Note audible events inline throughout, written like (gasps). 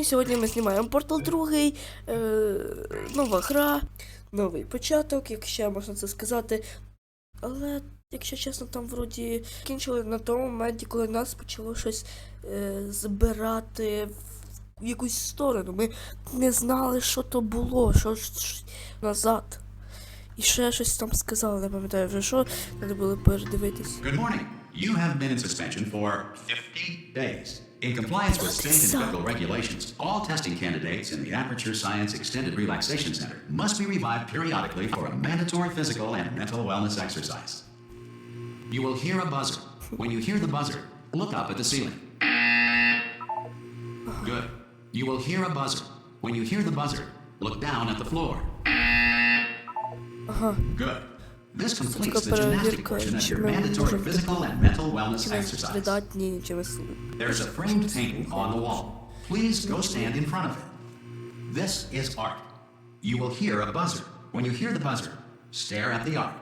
І сьогодні ми знімаємо Портал 2, е, нова гра, новий початок, якщо можна це сказати. Але, якщо чесно, там вроді кінчили на тому моменті, коли нас почало щось е, збирати в якусь сторону. Ми не знали, що то було, що ж назад. І ще щось там сказали, не пам'ятаю вже що, треба було передивитись. Good morning. You have been in suspension for 50 days. In compliance with state and federal regulations, all testing candidates in the Aperture Science Extended Relaxation Center must be revived periodically for a mandatory physical and mental wellness exercise. You will hear a buzzer. When you hear the buzzer, look up at the ceiling. Good. You will hear a buzzer. When you hear the buzzer, look down at the floor. Uh-huh. Good. This completes the gymnastic portion of your mandatory physical and mental wellness exercise. There's a framed painting on the wall. Please go stand in front of it. This is art. You will hear a buzzer. When you hear the buzzer, stare at the art.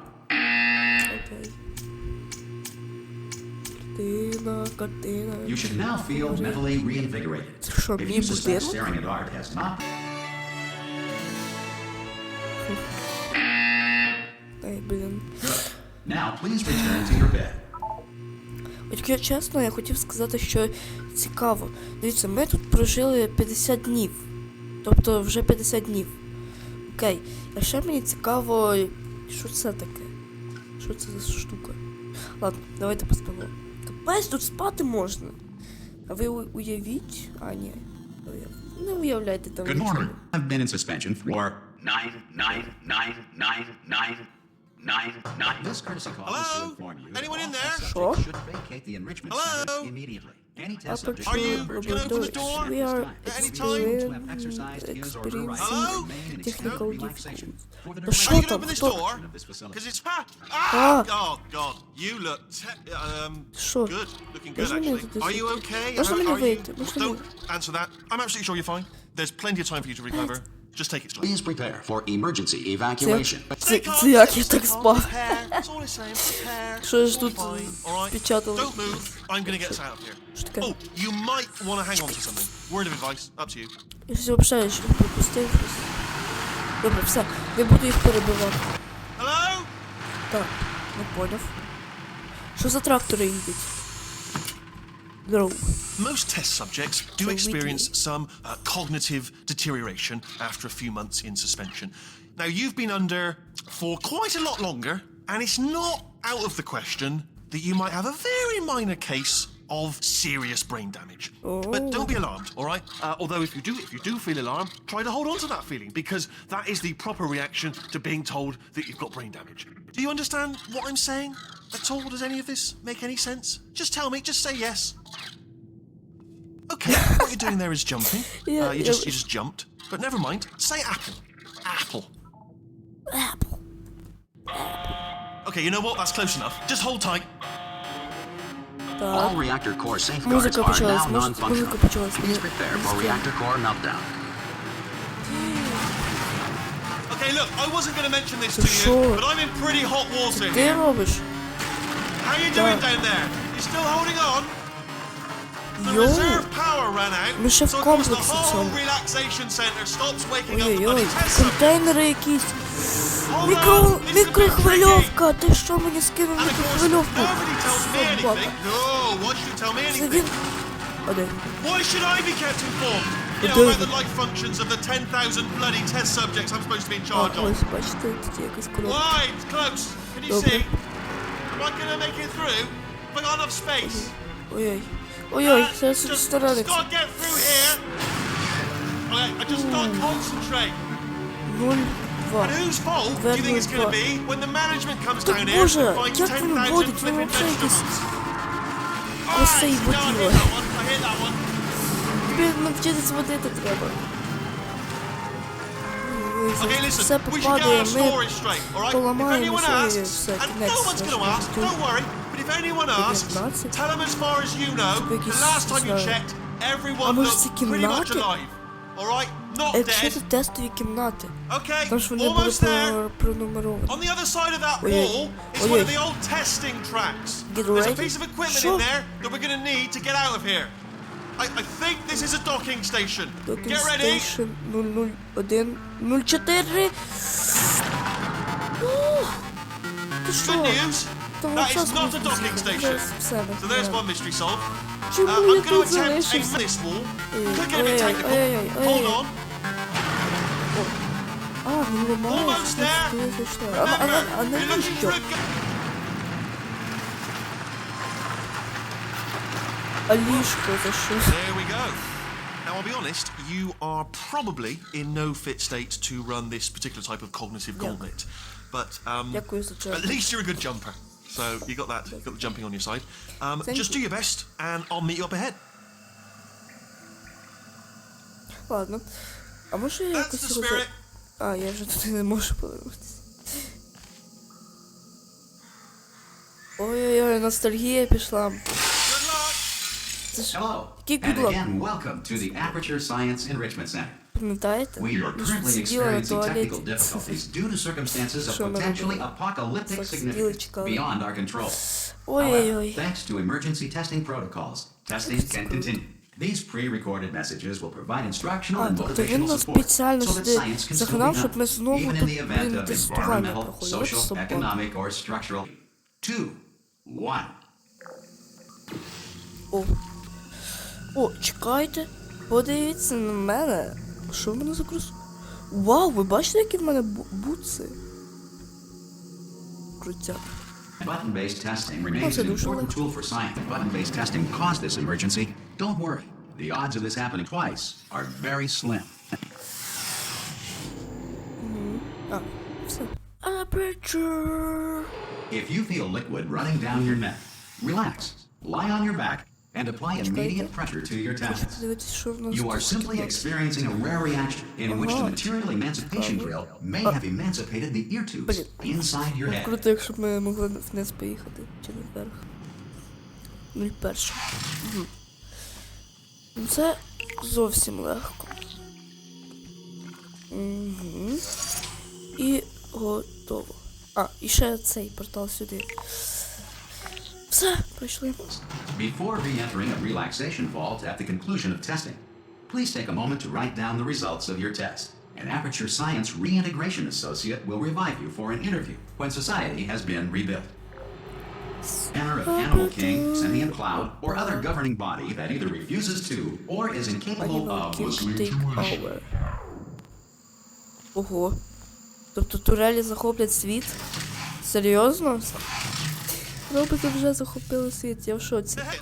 You should now feel mentally reinvigorated. If you suspect staring at art has not блін. now, please return to your bed. От я чесно, я хотів сказати, що цікаво. Дивіться, ми тут прожили 50 днів. Тобто вже 50 днів. Окей. А ще мені цікаво, що це таке? Що це за штука? Ладно, давайте поспимо. Капець, тут спати можна. А ви уявіть? А, ні. Не уявляйте там. Good morning. I've been in suspension for nine, nine, nine, nine, nine, nine nine. This courtesy call Hello? is to inform you Anyone in there? Sure. should vacate the enrichment Hello? centers immediately. Any test subject Are you- will be open the door? We are experiencing any time? Hello? to the Shut up, open this door? Because it's ah, ah, Oh God, you look te- um Sure. good, looking good actually. Are you okay? doesn't How- are you- Don't answer that. I'm absolutely sure you're fine. There's plenty of time for you to recover. Just take it slow. Please prepare for emergency Це, evacuation. це, це як я так спав? Prepare. That's all I'm saying. Prepare. Що ж тут Fine, all right? печатали? Don't move. I'm gonna get us out of here. Що таке? Oh, you might want to hang on to something. Word of advice, up to you. Я щось взагалі ще пропустив щось. Добре, все, не буду їх перебивати. Hello? Так, не поняв. Що за трактори їдуть? Здорово. Most test subjects do So experience witty. some uh, cognitive deterioration after a few months in suspension. Now, you've been under for quite a lot longer, and it's not out of the question that you might have a very minor case of serious brain damage. But don't be alarmed, all right? Uh, although if you do, if you do feel alarmed, try to hold on to that feeling because that is the proper reaction to being told that you've got brain damage. Do you understand what I'm saying at all? Does any of this make any sense? Just tell me. Just say yes. Okay, what you're doing there is jumping. (laughs) Yeah, uh, you just you just jumped. But never mind. Say apple. Apple. Apple. Okay, you know what? That's close enough. Just hold tight. All reactor core safeguards are now non-functional. Please prepare for reactor core meltdown. Okay, look, I wasn't going to mention this to you, but I'm in pretty hot water here. How are you doing down there? You still holding on? The Йоу. reserve power ran out, Ми ще в so of course the комплексі whole цьому. relaxation center stops waking up the Ой-ой-ой, bloody test subjects. контейнери якісь. Hold Мікро... on, it's a bit tricky. Мікрохвильовка, ти що мені скинув And of course, мікрохвильовку? nobody tells me Собака. anything. No, why should you tell me Це anything? він... Один. Why should I be kept informed? You know David. about the life functions of the 10,000 bloody test subjects I'm supposed to be in А, charge of. ось, бачите, тут є якась коробка. Why? It's close. Can you Добре. see? Am I gonna make it through? Have I got enough space? Ой-ой. Ой-ой, Uh, зараз just, just старанець. gotta get through here. Okay, I just gotta concentrate. Нуль, два. And whose fault do you think it's gonna be when the management comes Так, down here Боже, and finds як він 10,000 водить? Він flipping взагалі якийсь vegetables? Осей Alright, no, I воділа. hit that one. I hit that one. Тобі навчитись водити треба. Ой, Okay, Все listen, we should get попадає, our ми story straight, all right? If поламаємо anyone своє asks, все, and кінець. no one's going to нашого ask, життя. don't worry, but if anyone asks, 19. tell them as far as you know, Щоб якісь, the last time you не знаю. checked, everyone А може looked це pretty much кімнати? alive, all right? Not Якщо dead. це тестові кімнати, Okay, там ж вони були almost there. про- пронумеровані. On the other side of that Ой, ой. wall is Ой, one ой. of the old testing tracks. Get There's a ready. piece of equipment Що? in there that we're going to need to get out of here. I, I think this is a docking station. Docking Get ready. Station 001 04. Ух, Ти що? Good (gasps) news. That is not a docking station. So there's one mystery solved. Uh, I'm going to attempt to zależy? this wall. Could get a bit technical. Hold on. A, nie ma. Almost there. Remember, we're looking for a There we go. Now, I'll be honest, you are probably in no fit state to run this particular type of cognitive gauntlet. But um, at least you're a good jumper. So you got that, you got the jumping on your side. Um, Thank just you. do your best, and I'll meet you up ahead. Ладно. А може я That's якось the роз... spirit. А, я вже туди не можу повернутися. Ой-ой-ой, ностальгія пішла. Good luck. Це ж Hello, який and гудлок, again, welcome to the Aperture Science Enrichment Center. пам'ятаєте? We are Ми ж currently сиділи на experiencing technical туалеті. difficulties due to circumstances of Що ми potentially робимо? apocalyptic Так, сиділи, significance чекали. beyond our control. However, Ой-ой-ой. thanks to emergency testing protocols, testing can continue. These pre-recorded messages will provide instructional А, and тобто він motivational нас support спеціально so that сюди science can still be загнав, щоб ми done, знову even in тут, the event блін, of тестування environmental, проходили. От social, собака. economic, or structural. Two, one. О. О, чекайте. Подивіться на мене. Що в мене за крос? Вау, ви бачите, які в мене бу- бутси? Крутяк. Button-based testing remains an Procedure. important tool for science. Button-based testing caused this emergency. Don't worry. The odds of this happening twice are very slim. А, все. Aperture. If you feel liquid running down your neck, relax, lie on your back, and apply immediate pressure to your нас You are simply experiencing a rare reaction in which the material emancipation drill may have emancipated the ear tubes inside your head. Круто, якщо б ми могли вниз поїхати. Чи наверх. Ну і перше. Угу. Ну це зовсім легко. Угу. І готово. А, і ще цей портал сюди. Все, пройшли. Before re-entering a relaxation vault at the conclusion of testing, please take a moment to write down the results of your test. An Aperture Science Reintegration Associate will revive you for an interview when society has been rebuilt. Banner of Animal King, Sentient Cloud, or other governing body that either refuses to or is incapable Animal of King listening Take to us. Over. Ого. Тобто турелі захоплять світ? Серйозно? Роботи вже захопили світ, я в шоці. Hey,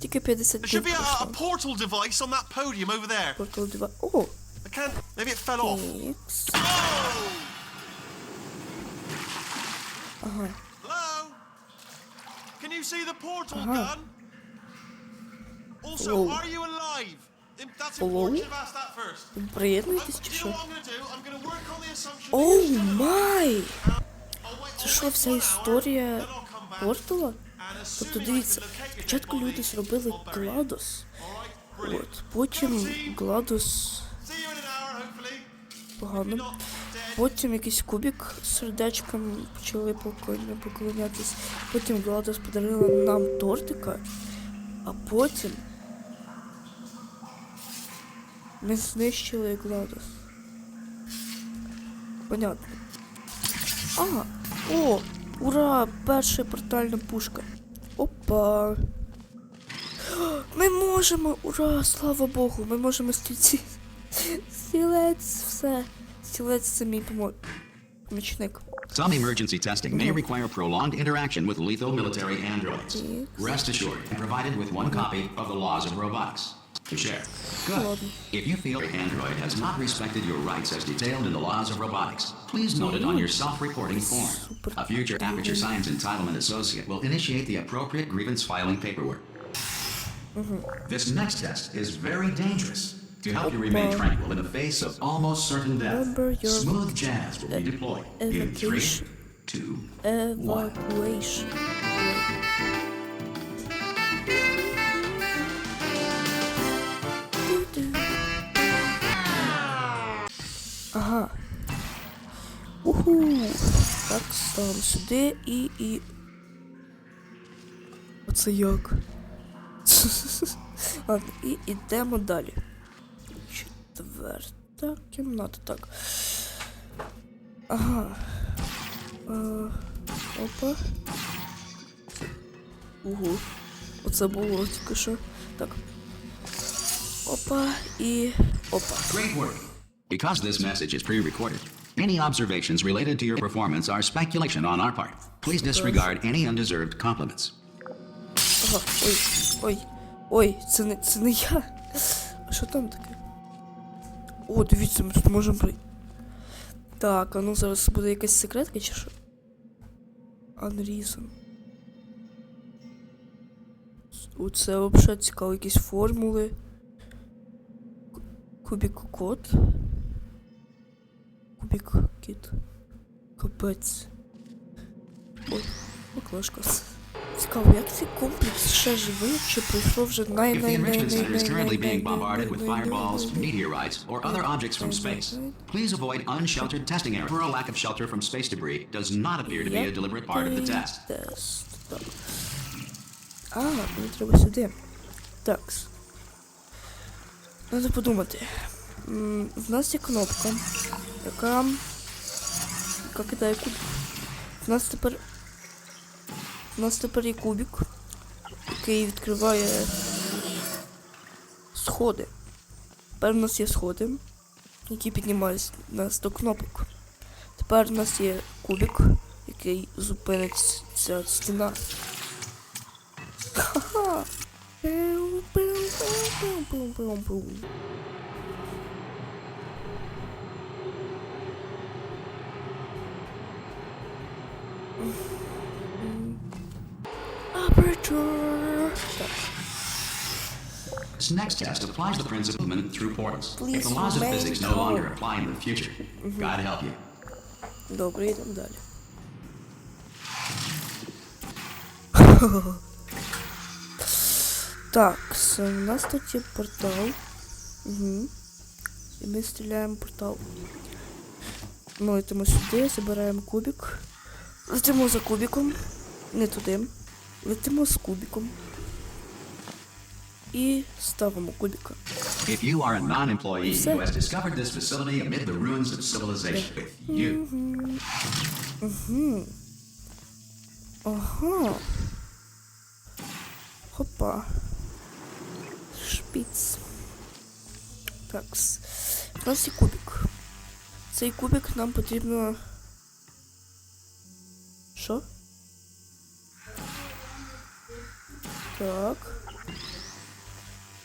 Тільки 50 there днів should be a, a пройшло. portal device on that podium over there. Портал 2. О, I can't. Maybe it fell off. ікс. Oh! Ага. Hello? Can you see the portal Uh-huh. gun? Also, Hello? are you alive? Im- That's Hello? important. Should have asked that first. Ви Uh, Приєднуєтесь do чи you know що? what I'm gonna do? I'm gonna work on the assumption. Оу that you- май! I'll wait- Це I'll що, wait вся one hour, історія портала. Тобто дивіться, спочатку люди зробили Гладус, от, потім Гладус погано. Потім якийсь кубік з сердечком почали поклонятись. Потім Гладус подарила нам тортика, а потім ми знищили Гладус. Понятно. А, о! Ура! Перша портальна пушка. Опа. Ми можемо! Ура! Слава Богу! Ми можемо стільці. Стілець, все. Стілець це мій помічник. Some emergency testing may require prolonged interaction with lethal military androids. Rest assured, provided with one copy of the laws of robotics to share. Good. If you feel your Android has not respected your rights as detailed in the laws of robotics, please note it on your self-reporting form. A future Aperture Science Entitlement Associate will initiate the appropriate grievance filing paperwork. This next test is very dangerous. To help you remain tranquil in the face of almost certain death, smooth jazz will be deployed in three, two, one. Уху. Так, ставимо сюди і. і. Оце як? (laughs) Ладно, і йдемо далі. Четверта кімната, так. Ага. Е, опа. Угу. Оце було тільки що. Так. Опа і. Опа. Because this message is pre-recorded, any observations related to your performance are speculation on our part. Please disregard any undeserved compliments. Ага, ой, ой, ой, це не, це не я. А що там таке? О, дивіться, ми тут можемо прийти. Так, а ну зараз буде якась секретка чи що? Unreason. Оце взагалі цікаво, якісь формули. Кубік код. Кубік кіт. Капець. Ой, баклажка. Цікаво, як цей комплекс ще живий, чи пройшло вже най най най най is currently being bombarded with fireballs, meteorites, or other objects from space, please avoid unsheltered testing areas. For a lack of shelter from space debris does not appear to be a deliberate part of the test. А, мені треба сюди. Такс. Треба подумати. В нас є кнопка, яка. яка кидає кубик. В нас тепер. В нас тепер є кубик, який відкриває сходи. Тепер у нас є сходи, які піднімають нас до кнопок. Тепер у нас є кубик, який зупинить ця стіна. Ха-ха! This next test applies the principle of movement through portals. Please if the laws of physics no longer apply in the future, God help you. Добре, йдемо далі. Так, у нас тут є портал. Угу. І ми стріляємо портал. Ми летимо сюди, забираємо кубик. Летимо за кубиком. Не туди. Летимо з кубиком. І ставимо кубика. If you are a non-employee who has discovered this facility amid the ruins of civilization, with you, Ага. Хопа. Шпіц. Такс. У нас є кубик. Цей кубик нам потрібно. Що? Так.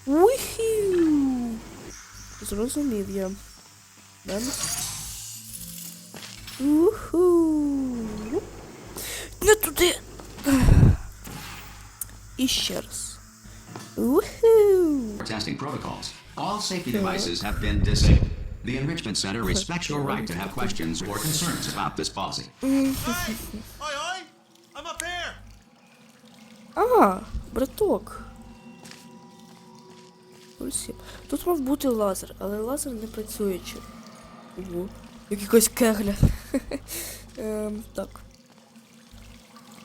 Ухі! Зрозумів я. Далі. Уху! Не туди. І ще раз. Уху. for testing protocols, all safety devices have been disabled. The Enrichment Center respects your right to have questions or concerns about this policy. (laughs) А, браток. Ось. є. Тут мав бути лазер, але лазер не працюючи. Ого, як якась кегля. (laughs) ем, так.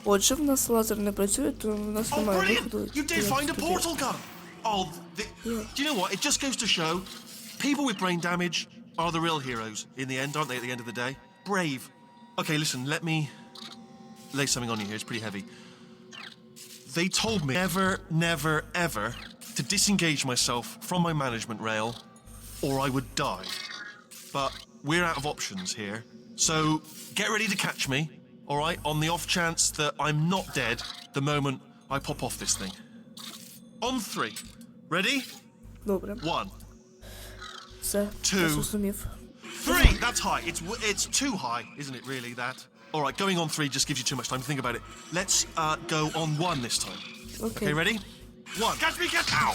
Отже, в нас лазер не працює, то в нас Oh, немає brilliant! виходу. You did як find a туди. portal gun. Oh, the, do you know what? It just goes to show, people with brain damage are the real heroes in the end, aren't they? At the end of the day, brave. Okay, listen. Let me lay something on you here. It's pretty heavy. They told me never, never, ever to disengage myself from my management rail or I would die. But we're out of options here. So get ready to catch me, all right, on the off chance that I'm not dead the moment I pop off this thing. On three. Ready? One. Sir. two. Three. That's high. It's it's too high, isn't it? Really, that. All right, going on three just gives you too much time to think about it. Let's uh, go on one this time. Okay. okay, ready? One. Catch me, catch Ow!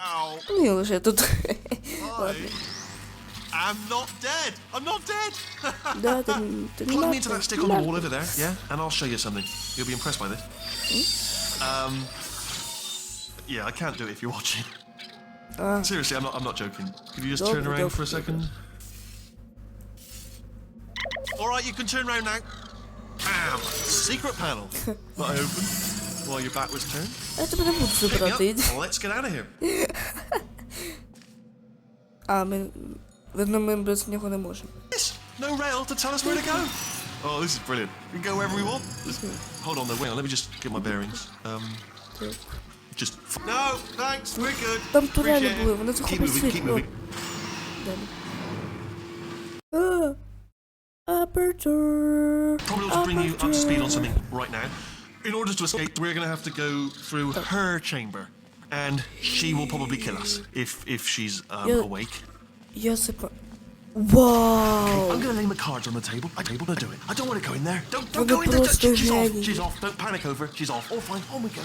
Ow. (laughs) I'm not dead. I'm not dead. Da, Plug (laughs) me into that stick on the wall over there, yeah? And I'll show you something. You'll be impressed by this. Um, yeah, I can't do it if you're watching. Uh, Seriously, I'm not. I'm not joking. Could you just turn around for a second? All right, you can turn around now. Bam! Secret panel. (laughs) Not open. while your back was turned. А я тебе не буду Pick me up. забирати. йди. Let's get out of here. А, ми... Видно, ми без нього не можемо. Yes, no rail to tell us where to go. Oh, this is brilliant. We can go wherever we want. Just- hold on, though. Wait on. Let me just get my bearings. Um, just. No, thanks. We're good. Там турелі Appreciate it. були, вони Keep захоплять moving, keep світ. moving. Probably Probably to bring you up to speed on something right now. In order to escape, we're going to have to go through oh. her chamber, and she will probably kill us if if she's um, You're, awake. You're super. Whoa. Okay, I'm gonna lay my cards on the table. I'm able to do it. I don't want to go in there. Don't, don't go in there. She's off. She's off. Don't panic over. She's off. All fine. Home we go.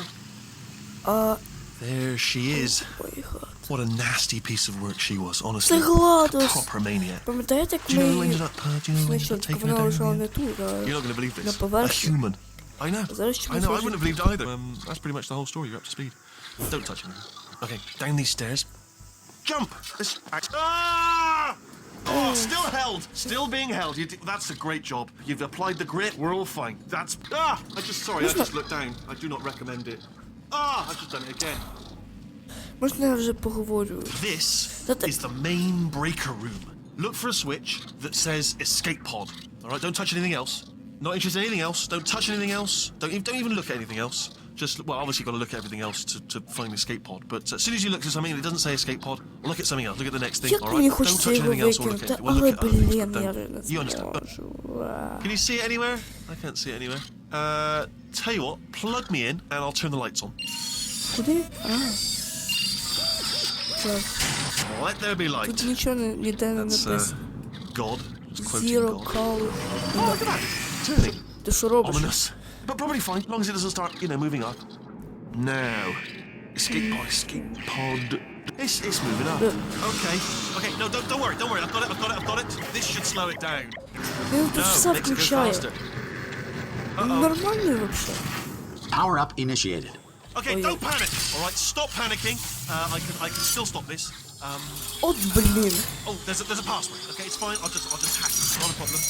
Uh, There she is. ой, гад. What a nasty piece of work she was, honestly. Це Гладус. Proper maniac. Пам'ятаєте, як Do you know who ми ended up? Uh, do you know who ended знайшли, up тільки taking her вона down? лежала in the не end? тут, а You're not going to believe на this. A поверхні. human. I know. Зараз I чомусь know. I лежить. wouldn't have believed either. Um, that's pretty much the whole story. You're up to speed. Don't touch anything. Okay, down these stairs. Jump. This. Ah! Oh, still held. Still being held. You did, that's a great job. You've applied the grit. We're all fine. That's. Ah! I just sorry. I just looked down. I do not recommend it. Ah! I've just done it again. Можна я вже поговорю? This That- is the main breaker room. Look for a switch that says escape pod. All right, don't touch anything else. Not interested in anything else. Don't touch anything else. Don't even, don't even look at anything else. Just well, obviously, you've got to look at everything else to, to find the escape pod. But as soon as you look at something and it doesn't say escape pod, look at something else. Look at the next thing. Як all мені right, don't хочеться touch його anything else or look викинути, at it. Well, але, look at other things, блін, but я don't. не You understand? But зможу. Ва. can you see it anywhere? I can't see it anywhere. Uh, tell you what, plug me in and I'll turn the lights on. Куди? А. Так, Let there be light. тут нічого не- ніде не That's uh, написано. God. Just quoting Zero God. call. Oh, look at that. Turning. Ти що робиш? Ominous. But probably fine, as long as it doesn't start, you know, moving up. Now. Escape pod, escape pod. It's, it's moving up. Okay. Okay, no, don't, don't worry, don't worry. I've got it, I've got it, I've got it. This should slow it down. Він тут No, все makes it go включає. faster. Normalnie ruszę. Power up initiated. Okay, Ojej. don't panic. All right, stop panicking. Uh, I can I can still stop this. Um, O blin. oh, there's a, there's a password. Okay, it's fine. I'll just I'll just hack it. Not a problem.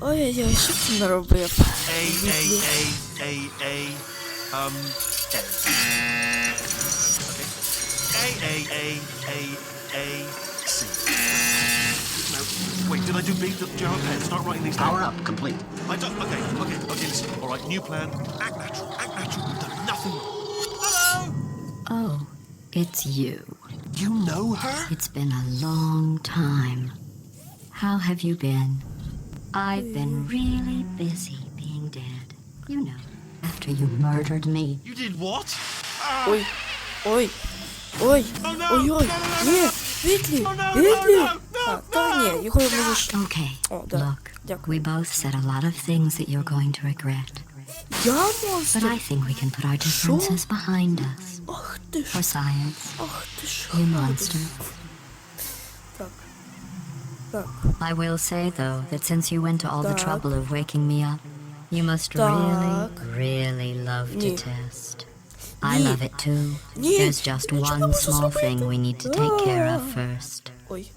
Ojej, ja szybko narobię. A A A A A um F. Okay. A A A A A C. No. Wait, did I do big Gerald Penn? Start writing these down. Power up, complete. I don't. Okay, okay, okay, listen. All right, new plan. Act natural, act natural. We've done nothing wrong. Hello! Oh, it's you. You know her? It's been a long time. How have you been? I've been really busy being dead. You know, after you murdered me. You did what? Ah. Oi, oi, oi, oh, no. oi, oi. No, no, no, yeah, Ridley, oh, no, Ridley. no, no, А, та no. ні, його можеш... Okay, Oh, да. look, Дякую. we both said a lot of things that you're going to regret. Я But монстр? I think we can put our differences behind us. Ах ти For ж, science, ах ти ж. you monster. Так, так, I will say, though, that since you went to all the Так. trouble of waking me up, you must Так. really, really love to Ні. test. I Ні. love it too. Ні, There's just нічого не one можу small зробити. thing we need to take care of А. first. Ой,